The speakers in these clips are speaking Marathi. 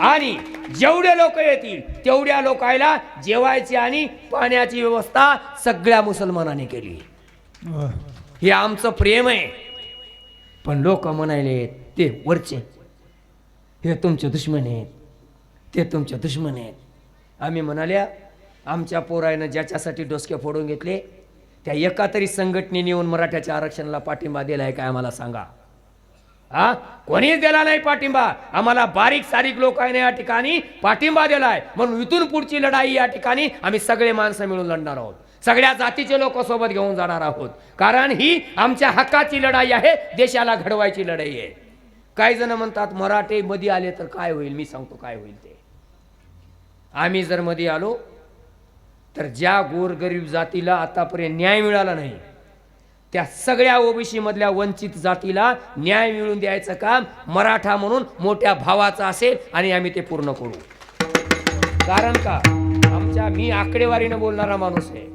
आणि जेवढे लोक येतील तेवढ्या लोकायला जेवायची आणि पाण्याची व्यवस्था सगळ्या मुसलमानांनी केली. हे आमचं प्रेम आहे. पण लोक म्हणायले ते वरचे हे तुमचे दुश्मन आहेत. ते तुमचे दुश्मन आहेत. आम्ही म्हणाल्या आमच्या पोरायनं ज्याच्यासाठी डोसके फोडून घेतले त्या एका तरी संघटनेने येऊन मराठ्याच्या आरक्षणाला पाठिंबा दिलाय काय आम्हाला सांगा. हा? कोणीच दिला नाही पाठिंबा. आम्हाला बारीक सारीक लोकांनी या ठिकाणी पाठिंबा दिलाय. म्हणून इथून पुढची लढाई या ठिकाणी आम्ही सगळे माणसं मिळून लढणार आहोत. सगळ्या जातीचे लोक सोबत घेऊन जाणार आहोत. कारण ही आमच्या हक्काची लढाई आहे देशाला घडवायची लढाई आहे. काही जण म्हणतात मराठे मध्ये आले तर काय होईल? मी सांगतो काय होईल ते. आम्ही जर मध्ये आलो तर ज्या गोरगरीब जातीला आतापर्यंत न्याय मिळाला नाही त्या सगळ्या ओबीसी मधल्या वंचित जातीला न्याय मिळवून द्यायचं काम मराठा म्हणून मोठ्या भावाचं असेल आणि आम्ही ते पूर्ण करू. कारण का? आमच्या मी आकडेवारीनं बोलणारा माणूस आहे.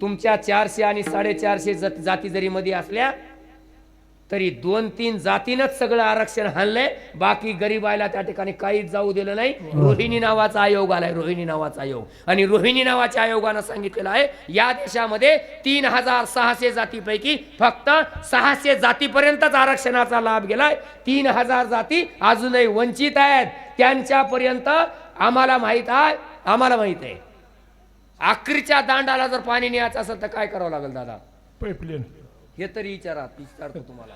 तुमच्या चारशे आणि साडेचारशे जाती जरी मध्ये असल्या तरी दोन तीन जातीनच सगळं आरक्षण हाणलंय. बाकी गरीबायला त्या ठिकाणी काहीच जाऊ दिलं नाही. रोहिणी नावाचा आयोग आलाय रोहिणी नावाचा आयोग. आणि रोहिणी नावाच्या आयोगानं सांगितलेलं आहे या देशामध्ये तीन हजार सहाशे जातीपैकी फक्त सहाशे जातीपर्यंतच आरक्षणाचा लाभ गेलाय. तीन हजार जाती अजूनही वंचित आहेत. त्यांच्यापर्यंत आम्हाला माहीत आहे आम्हाला माहीत आहे. आखरीच्या दांडाला जर पाणी न्यायचं असेल तर काय करावं लागेल दादा? पाईपलाईन. हे तरी विचारा विचारतो तुम्हाला.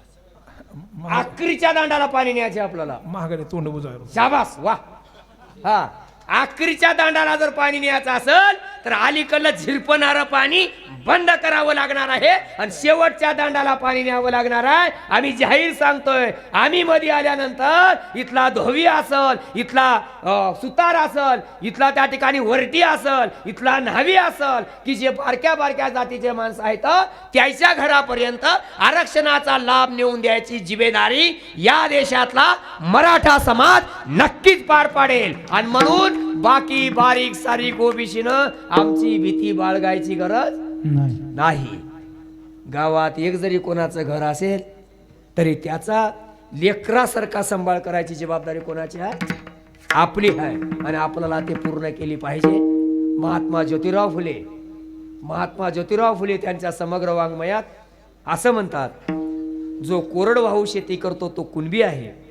आखरीच्या दांडाला पाणी न्यायचे आपल्याला. महागाने तोंड बुजाय शाबास वा. हा. आखरीच्या दांडाला जर पाणी न्यायचं असेल तर अलीकडलं झिरपणारं पाणी बंद करावं लागणार आहे आणि शेवटच्या दांडाला पाणी न्यावं लागणार आहे. आम्ही जाहीर सांगतोय आम्ही मध्ये आल्यानंतर इथला धोवी असल इथला सुतार असल इथला त्या ठिकाणी वरटी असल इथला न्हावी असल की जे बारक्या बारक्या जातीचे माणसं आहेत त्याच्या घरापर्यंत आरक्षणाचा लाभ नेऊन द्यायची जिम्मेदारी या देशातला मराठा समाज नक्कीच पार पाडेल. आणि म्हणून बाकी बारीक सारीक ओबीसीनं आमची भीती बाळगायची गरज नाही. नाही. गावात एक जरी कोणाचं घर असेल तरी त्याचा लेकरासारखा सांभाळ करायची जबाबदारी कोणाची आहे? आपली आहे. आणि आपल्याला ते पूर्ण केली पाहिजे. महात्मा ज्योतिराव फुले. महात्मा ज्योतिराव फुले त्यांच्या समग्र वाङ्मयात असं म्हणतात जो कोरडवाहू शेती करतो तो कुणबी आहे.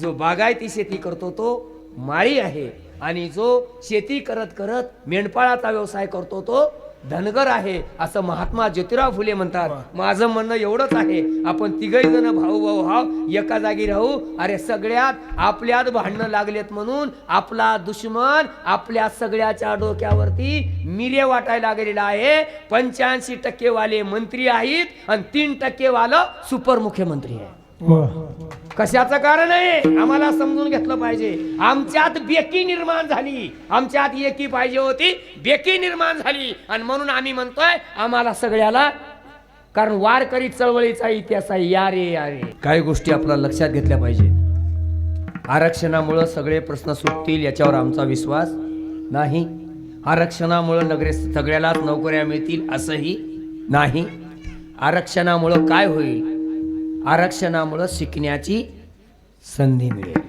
जो बागायती शेती करतो तो माळी आहे. आणि जो शेती करत करत मेंढपाळाचा व्यवसाय करतो तो धनगर आहे असं महात्मा ज्योतिराव फुले म्हणतात. माझं म्हणणं एवढंच आहे. आपण तिघही जण भाऊ भाऊ हाव एका जागी राहू. अरे सगळ्यात आपल्यात भांडणं लागलेत म्हणून आपला दुश्मन आपल्या सगळ्याच्या डोक्यावरती मिरे वाटायला गेलेला आहे. पंच्याऐंशी टक्के वाले मंत्री आहेत आणि तीन टक्के वालं सुपर मुख्यमंत्री आहे कशाचं कारण आहे? आम्हाला समजून घेतलं पाहिजे. आमच्यात बेकी निर्माण झाली. आमच्यात एकी पाहिजे होती बेकी निर्माण झाली. आणि म्हणून आम्ही म्हणतोय आम्हाला सगळ्याला कारण वारकरी चळवळीचा इतिहास आहे या रे काही गोष्टी आपल्याला लक्षात घेतल्या पाहिजे. आरक्षणामुळं सगळे प्रश्न सुटतील याच्यावर आमचा विश्वास नाही. आरक्षणामुळं नगरे सगळ्यालाच नोकऱ्या मिळतील असंही नाही. आरक्षणामुळं काय होईल? आरक्षणामुळं शिकण्याची संधी मिळेल.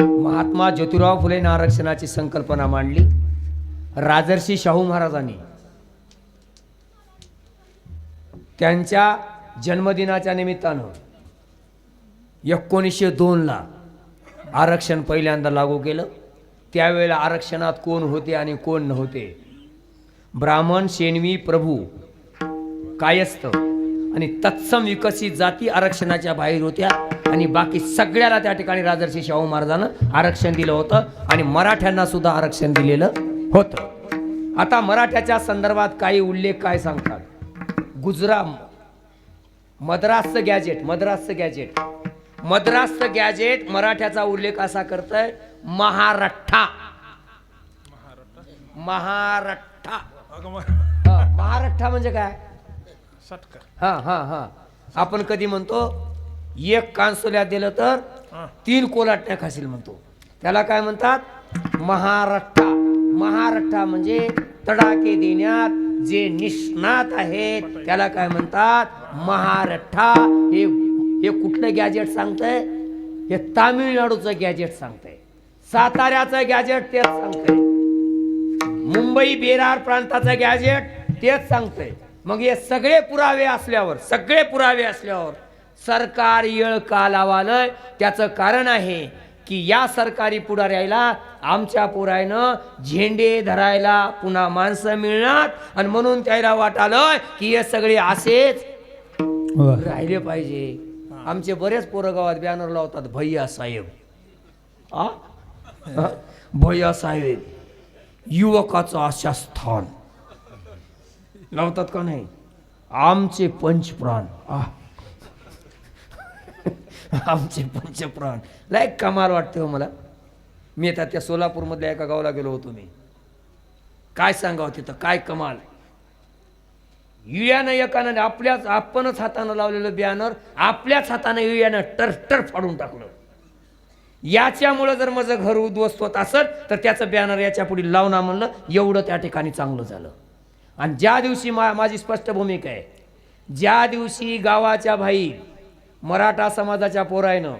महात्मा ज्योतिराव फुलेनं आरक्षणाची संकल्पना मांडली. राजर्षी शाहू महाराजांनी त्यांच्या जन्मदिनाच्या निमित्तानं एकोणीसशे दोनला आरक्षण पहिल्यांदा लागू केलं. त्यावेळेला आरक्षणात कोण होते आणि कोण नव्हते? ब्राह्मण शेणवी प्रभू कायस्थ आणि तत्सम विकसित जाती आरक्षणाच्या बाहेर होत्या. आणि बाकी सगळ्याला त्या ठिकाणी राजर्षी शाहू महाराजानं आरक्षण दिलं होतं आणि मराठ्यांना सुद्धा आरक्षण दिलेलं होतं. आता मराठ्याच्या संदर्भात काही उल्लेख काय सांगतात? गुजरा मद्रासचं गॅजेट मद्रासचं गॅजेट मद्रासचं गॅजेट मराठ्याचा उल्लेख असा करतय महारठ्ठा हा, महारठ्ठा म्हणजे काय? सटका हा हा हा. आपण कधी म्हणतो एक कांसोल्या दिलं तर तीन कोलाटण्या खाशील म्हणतो. त्याला काय म्हणतात? महारठ्ठा. महारठ्ठा म्हणजे तडाके देण्यात जे निष्णात आहेत त्याला काय म्हणतात? महारठ्ठा. हे हे कुठलं गॅजेट सांगतंय? हे तामिळनाडूचं गॅजेट सांगतंय. साताऱ्याचं गॅजेट तेच सांगतंय. मुंबई बेरार प्रांताचं गॅजेट तेच सांगतंय. मग हे सगळे पुरावे असल्यावर सगळे पुरावे असल्यावर सरकार येळ का लावालंय? त्याचं कारण आहे की या सरकारी पुढाऱ्याला आमच्या पुरायनं झेंडे धरायला पुन्हा माणसं मिळणार आणि म्हणून त्याला वाटालंय की हे सगळे असेच राहिले पाहिजे. आमचे बरेच पोरं गावात बॅनर लावतात भैया साहेब. आ? हा? भैया साहेब युवकाचं आशा स्थान. लावतात का नाही? आमचे पंचप्राण. आ आमचे पंचप्राण. लय कमाल वाटते हो मला. मी आता त्या सोलापूरमधल्या एका गावाला गेलो होतो मी. काय सांगावं तिथं? काय कमाल? युयानं एकानं आपल्याच आपणच हातानं लावलेलं बॅनर आपल्याच हातानं युयानं टर टर फाडून टाकलं. याच्यामुळं जर माझं घर उद्ध्वस्त होत असत तर त्याचं बॅनर याच्यापुढे लावणं म्हणलं एवढं त्या ठिकाणी चांगलं झालं. आणि ज्या दिवशी मा माझी स्पष्ट भूमिका आहे ज्या दिवशी गावाच्या भाई मराठा समाजाच्या पोरायनं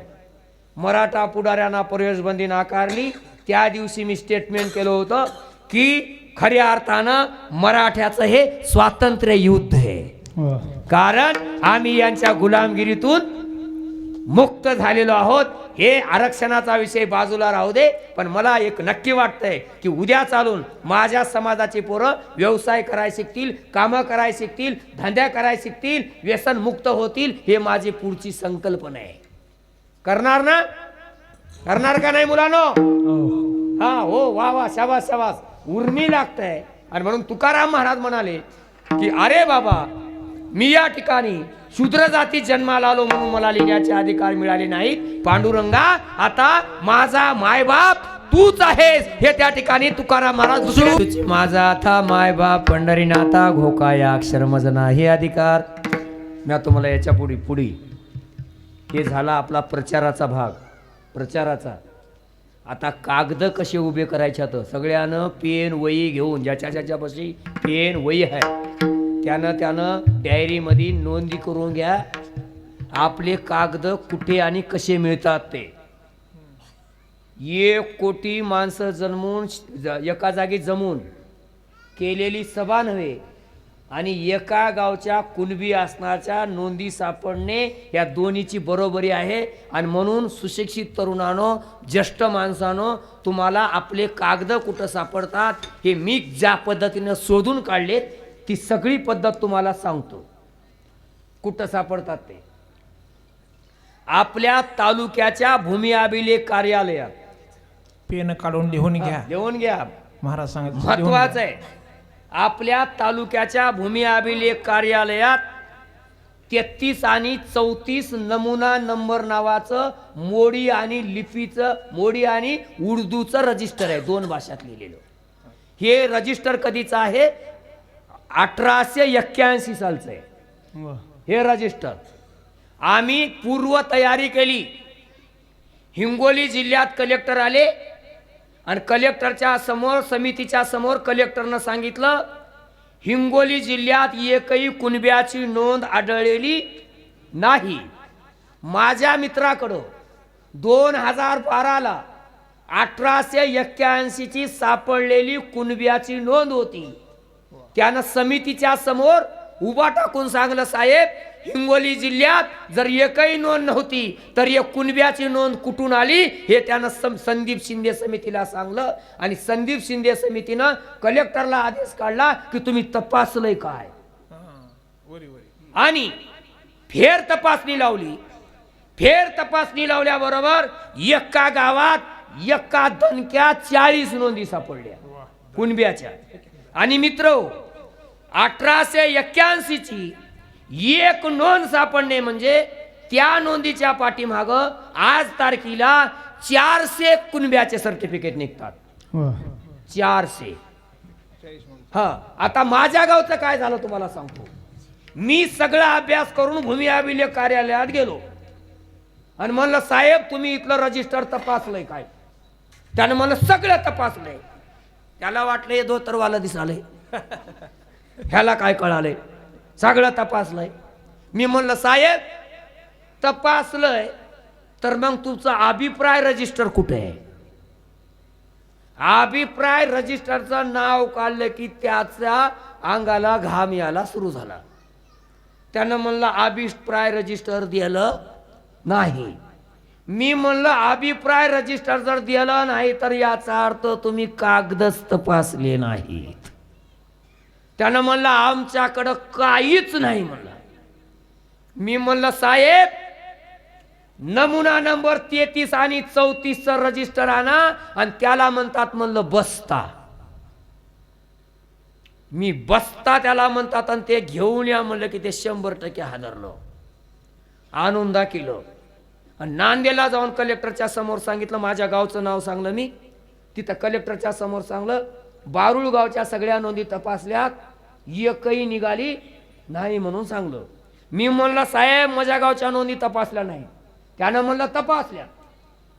मराठा पुढाऱ्यांना प्रवेशबंदी नाकारली त्या दिवशी मी स्टेटमेंट केलं होतं की खऱ्या अर्थानं मराठ्याचं हे स्वातंत्र्य युद्ध आहे. कारण आम्ही यांच्या गुलामगिरीतून मुक्त झालेलो आहोत. हे आरक्षणाचा विषय बाजूला राहू दे. पण मला एक नक्की वाटतंय की उद्या चालून माझ्या समाजाची पोरं व्यवसाय करायला शिकतील कामं करायला शिकतील धंद्या करायला शिकतील व्यसन मुक्त होतील हे माझी पुढची संकल्पना आहे. करणार ना? करणार का नाही मुलांनो? हा. हो वा वा शाबास शाबास. उर्मी लागतंय. आणि म्हणून तुकाराम महाराज म्हणाले की अरे बाबा मी या ठिकाणी शूद्र जाती जन्माला आलो म्हणून मला लिहिण्याचे अधिकार मिळाले नाहीत. पांडुरंगा आता माझा मायबाप तूच आहेस. हे त्या ठिकाणी तुकाराम महाराज माझा आता मायबाप पंढरीनाथा घोका या अक्षर मजना हे अधिकार. मी तुम्हाला याच्यापुढे पुढे. हे झाला आपला प्रचाराचा भाग. प्रचाराचा. आता कागद कसे उभे करायचे तर सगळ्यानं पेन वही घेऊन ज्याच्या ज्याच्यापाशी पेन वही आहे. त्यानं त्यानं डायरीमध्ये नोंदी करून घ्या. आपले कागद कुठे आणि कसे मिळतात ते. एक कोटी माणसं जन्मून एका जागी जमून केलेली सभा नव्हे आणि एका गावच्या कुणबी असण्याच्या नोंदी सापडणे या दोन्हीची बरोबरी आहे. आणि म्हणून सुशिक्षित तरुणानो ज्येष्ठ माणसानो तुम्हाला आपले कागद कुठं सापडतात हे मी ज्या पद्धतीनं शोधून काढलेत ती सगळी पद्धत तुम्हाला सांगतो. कुठं सापडतात ते? आपल्या तालुक्याच्या भूमी अभिलेख कार्यालयात. पेन काढून लिहून घ्या. लिहून घ्या. महाराज सांगत महत्वाचं आहे. आपल्या तालुक्याच्या भूमी अभिलेख कार्यालयात तेहतीस आणि चौतीस नमुना नंबर नावाचं मोडी आणि लिपीचं मोडी आणि उर्दूचं रजिस्टर आहे दोन भाषात लिहिलेलं. हे रजिस्टर कधीचं आहे? अठराशे एक्क्याऐंशी सालचं. आहे हे रजिस्टर. आम्ही पूर्व तयारी केली. हिंगोली जिल्ह्यात कलेक्टर आले आणि कलेक्टरच्या समोर समितीच्या समोर कलेक्टरनं सांगितलं हिंगोली जिल्ह्यात एकही कुणब्याची नोंद आढळलेली नाही. माझ्या मित्राकडं दोन हजार बाराला अठराशे एक्क्याऐंशीची सापडलेली कुणब्याची नोंद होती. त्यानं समितीच्या समोर उभा टाकून सांगलं साहेब हिंगोली जिल्ह्यात जर एकही नोंद नव्हती तर एक कुणब्याची नोंद कुठून आली? हे त्यानं सम संदीप शिंदे समितीला सांगलं आणि संदीप शिंदे समितीनं कलेक्टरला आदेश काढला की तुम्ही तपासलंय काय. आणि फेर तपासणी लावली. फेर तपासणी लावल्याबरोबर एका गावात एका दणक्यात चाळीस नोंदी सापडल्या. कुणब्याच्या. आणि मित्र अठराशे एक्क्याऐंशीची एक नोंद सापडणे म्हणजे त्या नोंदीच्या पाठीमाग आज तारखेला चारशे कुणब्याचे सर्टिफिकेट निघतात. चारशे. हा आता माझ्या गावचं काय झालं तुम्हाला सांगतो. मी सगळा अभ्यास करून भूमी अभिलेख कार्यालयात गेलो. आणि म्हणलं साहेब तुम्ही इथलं रजिस्टर तपासलंय काय? त्यानं म्हणलं सगळं तपासलंय. त्याला वाटलं हे धोतरवाला दिसालंय. ह्याला काय कळालंय? सगळं तपासलंय. मी म्हणलं साहेब तपासलंय तर मग तुमचा अभिप्राय रजिस्टर कुठे आहे? अभिप्राय रजिस्टरचं नाव काढलं की त्याच्या अंगाला घाम यायला सुरू झाला. त्यानं म्हणलं अभिप्राय रजिस्टर दिलं नाही. मी म्हणलं अभिप्राय रजिस्टर जर दिलं नाही तर याचा अर्थ तुम्ही कागदच तपासले नाहीत. त्यानं म्हणलं आमच्याकडं काहीच नाही म्हणलं. मी म्हणलं साहेब नमुना नंबर तेहतीस आणि चौतीसचं रजिस्टर आणा आणि त्याला म्हणतात म्हणलं बसता. मी बसता त्याला म्हणतात आणि ते घेऊन या म्हणलं की ते शंभर टक्के हादरलो. आणून दाखिलं. आणि नांदेडला जाऊन कलेक्टरच्या समोर सांगितलं माझ्या गावचं नाव सांगलं मी. तिथं कलेक्टरच्या समोर सांगलं बारुळ गावच्या सगळ्या नोंदी तपासल्यात एकही निघाली नाही म्हणून सांगलं. मी म्हणलं साहेब माझ्या गावच्या नोंदी तपासल्या नाही. त्यानं म्हणलं तपासल्या.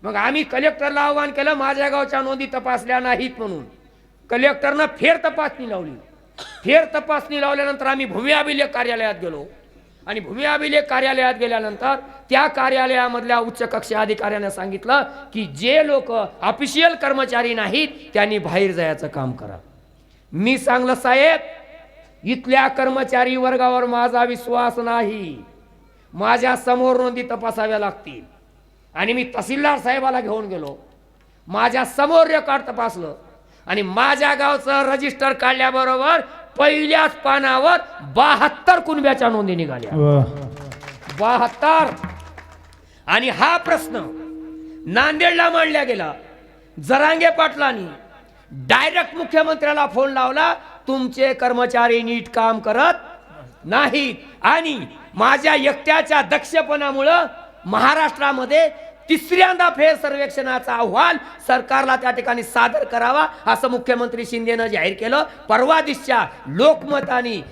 मग आम्ही कलेक्टरला आव्हान केलं माझ्या गावच्या नोंदी तपासल्या नाहीत म्हणून. कलेक्टरनं फेर तपासणी लावली. फेर तपासणी लावल्यानंतर आम्ही भूमी अभिलेख कार्यालयात गेलो. आणि भूमी अभिलेख कार्यालयात गेल्यानंतर त्या कार्यालयामधल्या उच्च कक्षा अधिकाऱ्यानं सांगितलं की जे लोक ऑफिशियल कर्मचारी नाहीत त्यांनी बाहेर जायचं काम करा. मी सांगलं साहेब इथल्या कर्मचारी वर्गावर माझा विश्वास नाही. माझ्यासमोर नोंदी तपासाव्या लागतील. आणि मी तहसीलदार साहेबाला घेऊन गेलो. माझ्यासमोर रेकॉर्ड तपासलं. आणि माझ्या गावचं रजिस्टर काढल्याबरोबर पहिल्याच पानावर बहात्तर कुणब्याच्या नोंदी निघाल्या. बहात्तर. आणि हा प्रश्न नांदेडला मांडला गेला. जरांगे पाटलांनी डायरेक्ट मुख्यमंत्र्याला फोन लावला तुमचे कर्मचारी नीट काम करत नाहीत. आणि माझ्या एकट्याच्या दक्षपणामुळं महाराष्ट्रामध्ये तिसऱ्यांदा फेर सर्वेक्षणाचा अहवाल सरकारला त्या ठिकाणी सादर करावा असं मुख्यमंत्री शिंदेनं जाहीर केलं. परवा दिसच्या लोकमत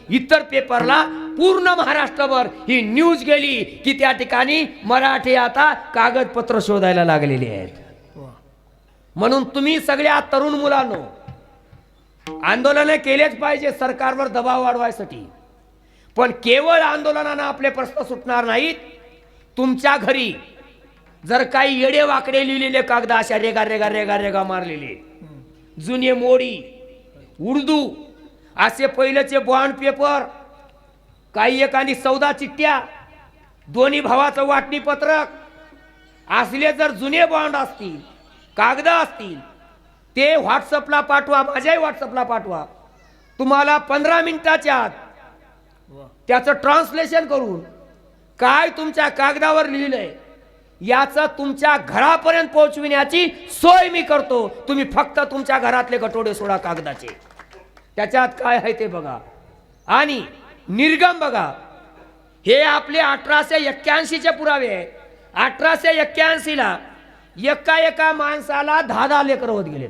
इतर पेपरला पूर्ण महाराष्ट्रभर ही न्यूज गेली की त्या ठिकाणी मराठी आता कागदपत्र शोधायला लागलेली आहेत. म्हणून तुम्ही सगळ्या तरुण मुलांनो आंदोलन केलेच पाहिजे सरकारवर दबाव वाढवायसाठी. पण केवळ आंदोलनानं आपले प्रश्न सुटणार नाहीत. तुमच्या घरी जर काही येडे वाकडे लिहिलेले कागद अशा रेगा रेगा रेगा रेगा मारलेले. जुने मोडी उर्दू असे पहिलेचे बॉन्ड पेपर काही एखादी सौदा चिठ्ठ्या दोन्ही भावाचं वाटणी पत्रक असले जर जुने बॉन्ड असतील कागद असतील ते व्हॉट्सअपला पाठवा माझ्याही व्हॉट्सअपला पाठवा. तुम्हाला पंधरा मिनिटाच्या आत त्याचं ट्रान्सलेशन करून काय तुमच्या कागदावर लिहिलंय याचं तुमच्या घरापर्यंत पोहोचविण्याची सोय मी करतो. तुम्ही फक्त तुमच्या घरातले गटोडे सोडा कागदाचे. त्याच्यात काय आहे ते बघा. आणि निर्गम बघा. हे आपले अठराशे एक्क्याऐंशीचे पुरावे आहे अठराशे एक्क्याऐंशीला एका एका माणसाला दहा दहा लेकर होत गेलेत.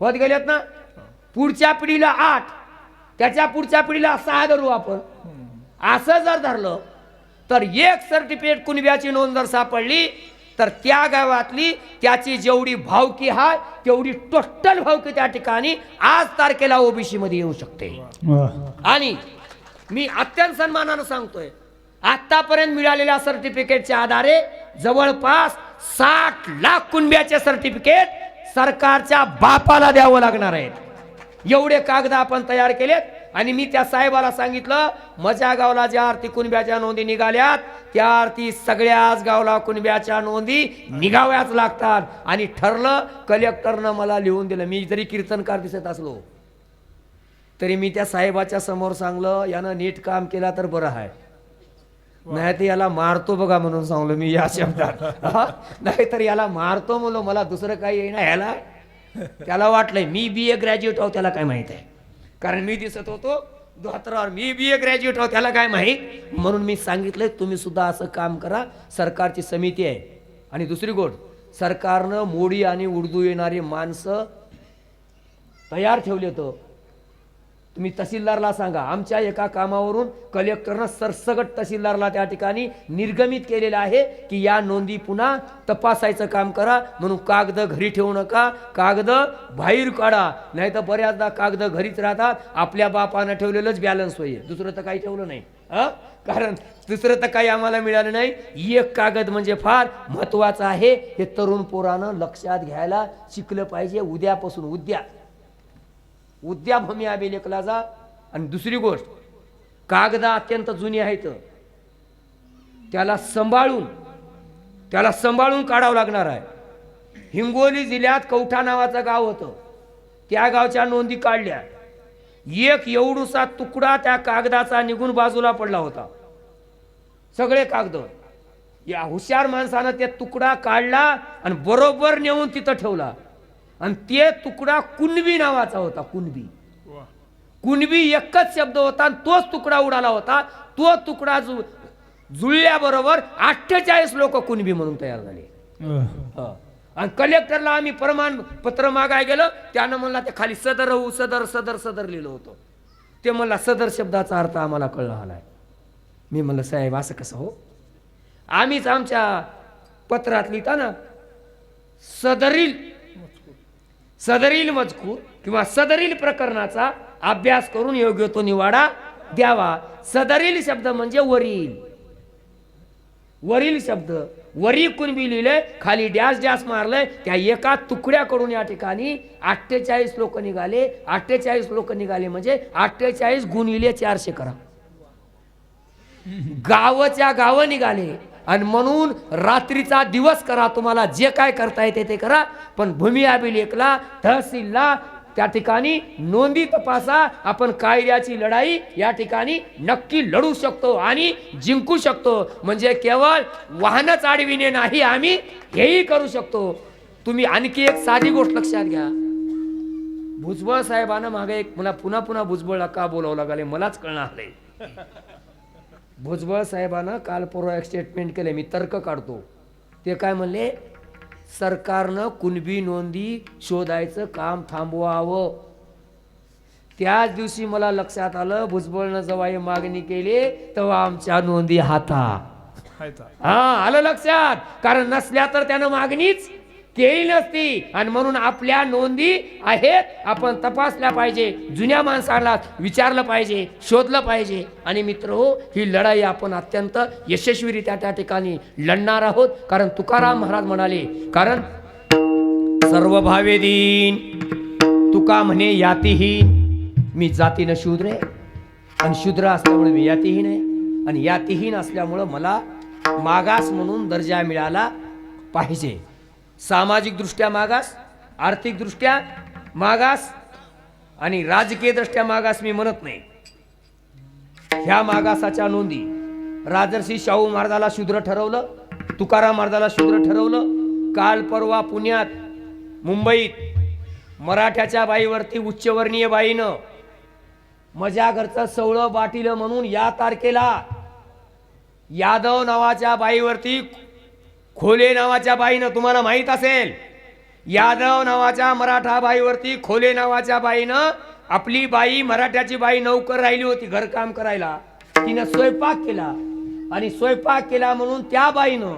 होत गेलेत ना? पुढच्या पिढीला आठ. त्याच्या पुढच्या पिढीला सहा धरू आपण. असं जर धरलं तर एक सर्टिफिकेट कुणब्याची नोंद जर सापडली तर त्या गावातली त्याची जेवढी भावकी आहे तेवढी टोटल भावकी त्या ठिकाणी आज तारखेला ओबीसी मध्ये येऊ शकते. आणि मी अत्यंत सन्मानानं सांगतोय आतापर्यंत मिळालेल्या सर्टिफिकेटच्या आधारे जवळपास साठ लाख कुणब्याचे सर्टिफिकेट सरकारच्या बापाला द्यावं लागणार आहे एवढे कागद आपण तयार केलेत आणि मी त्या साहेबाला सांगितलं माझ्या गावला ज्या आरती कुणब्याच्या नोंदी निघाल्यात त्या आरती सगळ्याच गावला कुणब्याच्या नोंदी निघाव्याच लागतात. आणि ठरलं कलेक्टरनं मला लिहून दिलं. मी जरी कीर्तनकार दिसत असलो तरी मी त्या साहेबाच्या समोर सांगलं यानं नीट काम केला तर बरं आहे नाही तर याला मारतो बघा म्हणून सांगलो मी या शब्दात. नाही तर याला मारतो म्हणलो मला दुसरं काही येईना ह्याला. त्याला वाटलंय मी बी ए ग्रॅज्युएट आहो त्याला काय माहीत आहे? कारण मी दिसत होतो धोत्रावर मी बी ए ग्रॅज्युएट आहोत त्याला काय माहीत? म्हणून मी सांगितलंय तुम्ही सुद्धा असं काम करा सरकारची समिती आहे. आणि दुसरी गोष्ट सरकारनं मोडी आणि उर्दू येणारी माणसं तयार ठेवले होतं. तुम्ही तहसीलदारला सांगा. आमच्या एका कामावरून कलेक्टरनं सरसगट तहसीलदारला त्या ठिकाणी निर्गमित केलेलं आहे की या नोंदी पुन्हा तपासायचं काम करा. म्हणून कागद घरी ठेवू नका. कागद बाहेर काढा. नाही तर बऱ्याचदा कागद घरीच राहतात. आपल्या बापानं ठेवलेलंच बॅलन्स होईल. दुसरं तर काही ठेवलं नाही. कारण दुसरं तर काही आम्हाला मिळालं नाही. एक कागद म्हणजे फार महत्वाचं आहे. हे तरुण पोरानं लक्षात घ्यायला शिकलं पाहिजे. उद्यापासून उद्या. उद्या भूमी अभिलेखला जा आणि दुसरी गोष्ट कागदा अत्यंत जुनी आहेत. त्याला सांभाळून त्याला सांभाळून काढावं लागणार आहे. हिंगोली जिल्ह्यात कवठा नावाचं गाव होतं. त्या गावच्या नोंदी काढल्या. एक एवढूसा तुकडा त्या कागदाचा निघून बाजूला पडला होता. सगळे कागद. या हुशार माणसानं ते तुकडा काढला आणि बरोबर नेऊन तिथं ठेवला. आणि ते तुकडा कुणबी नावाचा होता कुणबी. कुणबी एकच शब्द होता आणि तोच तुकडा उडाला होता. तो तुकडा जु जुळल्याबरोबर अठ्ठेचाळीस लोक कुणबी म्हणून तयार झाले. आणि कलेक्टरला आम्ही प्रमाणपत्र मागाय गेलं त्यानं म्हणला ते खाली सदर हो सदर सदर सदर लिहिलं होतं. ते म्हणला सदर शब्दाचा अर्थ आम्हाला कळला आलाय मी म्हणलं साहेब असं कसं हो? आम्हीच आमच्या पत्रात लिहिता ना सदरील सदरील मजकूर किंवा सदरील प्रकरणाचा अभ्यास करून योग्य तो निवाडा द्यावा. सदरील शब्द म्हणजे वरील. वरील शब्द. वरी कुणबी लिहिलंय खाली डॅश डॅश मारलंय त्या एका तुकड्याकडून या ठिकाणी अठ्ठेचाळीस लोक निघाले. अठ्ठेचाळीस लोक निघाले म्हणजे अठ्ठेचाळीस गुणिले चारशे करा. गावच्या गाव निघाले. आणि म्हणून रात्रीचा दिवस करा तुम्हाला. जे काय करता येते ते करा. पण भूमी अभिलेखला तहसीलला त्या ठिकाणी नोंदी तपासा. आपण कायद्याची लढाई या ठिकाणी नक्की लढू शकतो आणि जिंकू शकतो. म्हणजे केवळ वाहनच आडविणे नाही आम्ही हेही करू शकतो. तुम्ही आणखी एक साधी गोष्ट लक्षात घ्या. भुजबळ साहेबांना मागे एक पुन्हा पुन्हा पुन्हा भुजबळला का बोलावं लागले मलाच कळणार नाही. भुजबळ साहेबानं काल परवा एक स्टेटमेंट केले मी तर्क काढतो. ते काय म्हणले? सरकारनं कुणबी नोंदी शोधायचं काम थांबवावं. त्याच दिवशी मला लक्षात आलं भुजबळनं जेव्हा ही मागणी केली तेव्हा आमच्या नोंदी हाता. हा आलं लक्षात. कारण नसल्या तर त्यानं मागणीच केली नसती आणि म्हणून आपल्या नोंदी आहेत. आपण तपासल्या पाहिजे. जुन्या माणसाला विचारलं पाहिजे शोधलं पाहिजे. आणि मित्र हो ही लढाई आपण अत्यंत यशस्वीरित्या त्या ठिकाणी लढणार आहोत. कारण तुकाराम महाराज म्हणाले कारण सर्व भावे दिन तुका म्हणे यातीहीन. मी जातीनं शूद्र आहे. आणि शूद्र असल्यामुळे मी यातीहीन आहे. आणि यातीहीन असल्यामुळं मला मागास म्हणून दर्जा मिळाला पाहिजे. सामाजिकदृष्ट्या मागास आर्थिकदृष्ट्या मागास आणि राजकीयदृष्ट्या मागास मी म्हणत नाही. ह्या मागासाच्या नोंदी राजर्षी शाहू महाराजाला शूद्र ठरवलं तुकाराम महाराजाला शूद्र ठरवलं काल परवा पुण्यात मुंबईत मराठ्याच्या बाईवरती उच्चवर्णीय बाईनं मजा घरचं सवळं बाटीलं म्हणून या तारखेला यादव नावाच्या बाईवरती खोले नावाच्या बाईनं तुम्हाला माहीत असेल? यादव नावाच्या मराठा बाईवरती खोले नावाच्या बाईनं आपली बाई मराठ्याची बाई नौकर राहिली होती घरकाम करायला. तिनं स्वयंपाक केला. आणि स्वयंपाक केला म्हणून त्या बाईनं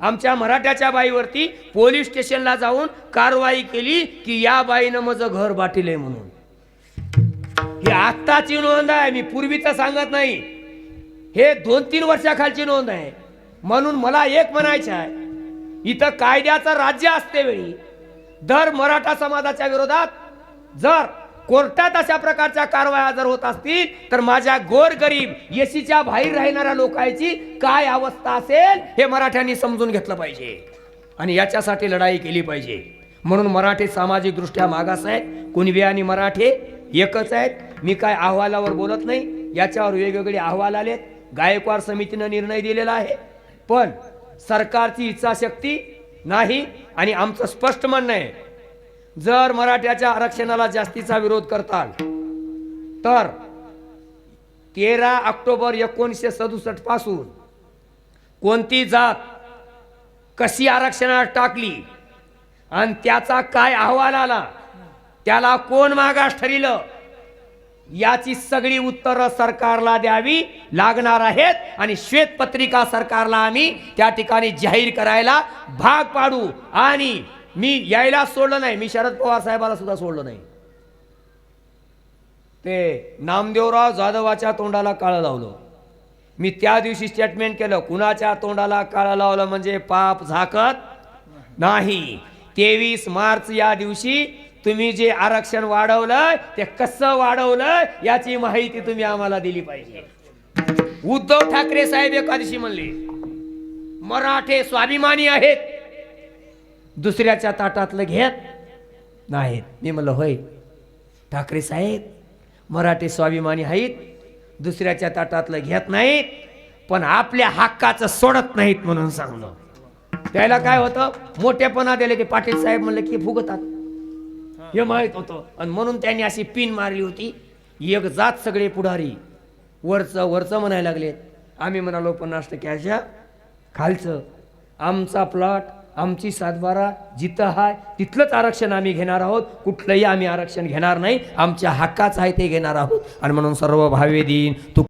आमच्या मराठ्याच्या बाईवरती पोलीस स्टेशनला जाऊन कारवाई केली की या बाईनं माझं घर बाटिले म्हणून. ही आत्ताची नोंद आहे मी पूर्वीचं सांगत नाही. हे दोन तीन वर्षाखालची नोंद आहे. म्हणून मला एक म्हणायचं आहे इथं कायद्याचं राज्य असते वेळी. दर मराठा समाजाच्या विरोधात जर कोर्टात अशा प्रकारच्या कारवाया जर होत असतील तर माझ्या गोरगरीब येशीच्या बाहेर राहणाऱ्या लोकांची काय अवस्था असेल हे मराठ्यांनी समजून घेतलं पाहिजे. आणि याच्यासाठी लढाई केली पाहिजे. म्हणून मराठी सामाजिक दृष्ट्या मागास आहेत कुणबी आणि मराठे एकच आहेत. मी काय अहवालावर बोलत नाही याच्यावर वेगवेगळे अहवाल आलेत. गायकवाड समितीनं निर्णय दिलेला आहे. पण सरकारची इच्छाशक्ती नाही आणि आमचं स्पष्ट म्हणणं आहे जर मराठ्याच्या आरक्षणाला जास्तीचा विरोध करताल तर तेरा ऑक्टोबर एकोणीसशे सदुसष्टपासून कोणती जात कशी आरक्षणात टाकली आणि त्याचा काय अहवाल आला त्याला कोण मागास ठरिलं? याची सगळी उत्तरं सरकारला द्यावी लागणार आहेत आणि श्वेतपत्रिका सरकारला आम्ही त्या ठिकाणी जाहीर करायला भाग पाडू. आणि मी यायला सोडलं नाही. मी शरद पवार साहेबाला सुद्धा सोडलं नाही. ते नामदेवराव जाधवाच्या तोंडाला काळं लावलं. मी त्या दिवशी स्टेटमेंट केलं. कुणाच्या तोंडाला काळं लावलं म्हणजे पाप झाकत नाही. तेवीस मार्च या दिवशी तुम्ही जे आरक्षण वाढवलंय ते कसं वाढवलंय याची माहिती तुम्ही आम्हाला दिली पाहिजे. उद्धव ठाकरे साहेब एका दिवशी म्हणले मराठे स्वाभिमानी आहेत दुसऱ्याच्या ताटातलं घेत नाहीत. मी म्हणलं होय. ठाकरे साहेब मराठे स्वाभिमानी आहेत दुसऱ्याच्या ताटातलं घेत नाहीत पण आपल्या हक्काचं सोडत नाहीत म्हणून सांगलं. त्याला काय होतं? मोठेपणा दिले की पाटील साहेब म्हणलं की फुगतात. हे माहीत होतं. आणि म्हणून त्यांनी अशी पिन मारली होती. एक जात सगळे पुढारी. वरचं वरचं म्हणायला लागलेत. आम्ही म्हणालो पन्नास टक्के अशा खालचं. आमचा प्लॉट आमची सातबारा जिथं आहे तिथलंच आरक्षण आम्ही घेणार आहोत. कुठलंही आम्ही आरक्षण घेणार नाही. आमच्या हक्काचं आहे ते घेणार आहोत. आणि म्हणून सर्व भावे दिन तू